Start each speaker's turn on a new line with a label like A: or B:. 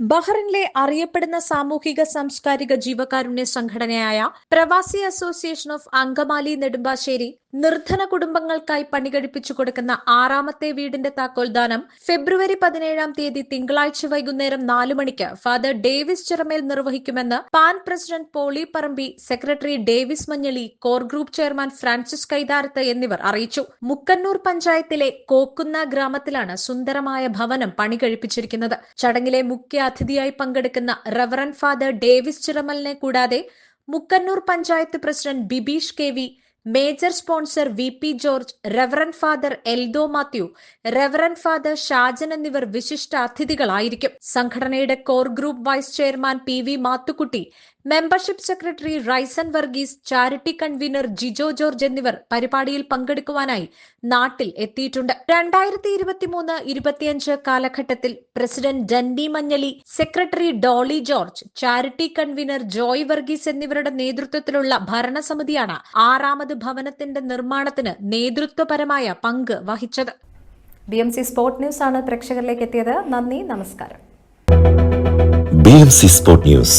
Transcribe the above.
A: ബഹ്റിനിലെ അറിയപ്പെടുന്ന സാമൂഹിക സാംസ്കാരിക ജീവകാരുണ്യ സംഘടനയായ പ്രവാസി അസോസിയേഷൻ ഓഫ് അങ്കമാലി നെടുമ്പാശ്ശേരി നിർധന കുടുംബങ്ങൾക്കായി പണികഴിപ്പിച്ചു കൊടുക്കുന്ന ആറാമത്തെ വീടിന്റെ താക്കോൽദാനം ഫെബ്രുവരി പതിനേഴാം തീയതി തിങ്കളാഴ്ച വൈകുന്നേരം നാലു മണിക്ക് ഫാദർ ഡേവിസ് ചിറമേൽ നിർവഹിക്കുമെന്ന് pan president Poly Parambi secretary Davis Manjali core group chairman Francis Kaitharath എന്നിവർ അറിയിച്ചു. മുക്കന്നൂർ പഞ്ചായത്തിലെ കോക്കുന്ന ഗ്രാമത്തിലാണ് സുന്ദരമായ ഭവനം പണികഴിപ്പിച്ചിരിക്കുന്നത്. ചടങ്ങിലെ മുഖ്യ അതിഥിയായി പങ്കെടുക്കുന്ന റവറൻ ഫാദർ ഡേവിസ് ചിറമലിനെ കൂടാതെ Mukkannoor panchayat president Bibeesh K V major sponsor V P George reverend father Eldho Mathew reverend father Shajan എന്നിവർ വിശിഷ്ട അതിഥികളായിരിക്കും. സംഘടനയുടെ core group vice chairman P V Mathukutty membership secretary Raisen Varghese charity convener Jijo George എന്നിവർ പരിപാടിയിൽ പങ്കെടുക്കുവാനായി നാട്ടിൽ എത്തിയിട്ടുണ്ട്. രണ്ടായിരത്തി ഇരുപത്തിമൂന്ന് ഇരുപത്തിയഞ്ച് കാലഘട്ടത്തിൽ president Dandy Manjali secretary Dolly George charity convener Joy Varghese എന്നിവരുടെ നേതൃത്വത്തിലുള്ള ഭരണസമിതിയാണ് ആറാമത് ഭവനത്തിന്റെ നിർമ്മാണത്തിന് നേതൃത്വപരമായ പങ്ക് വഹിച്ചത്.
B: B M C sport news ആണ് പ്രേക്ഷകരിലേക്ക് എത്തിയത്. നന്ദി നമസ്കാരം.
C: B M C sport news.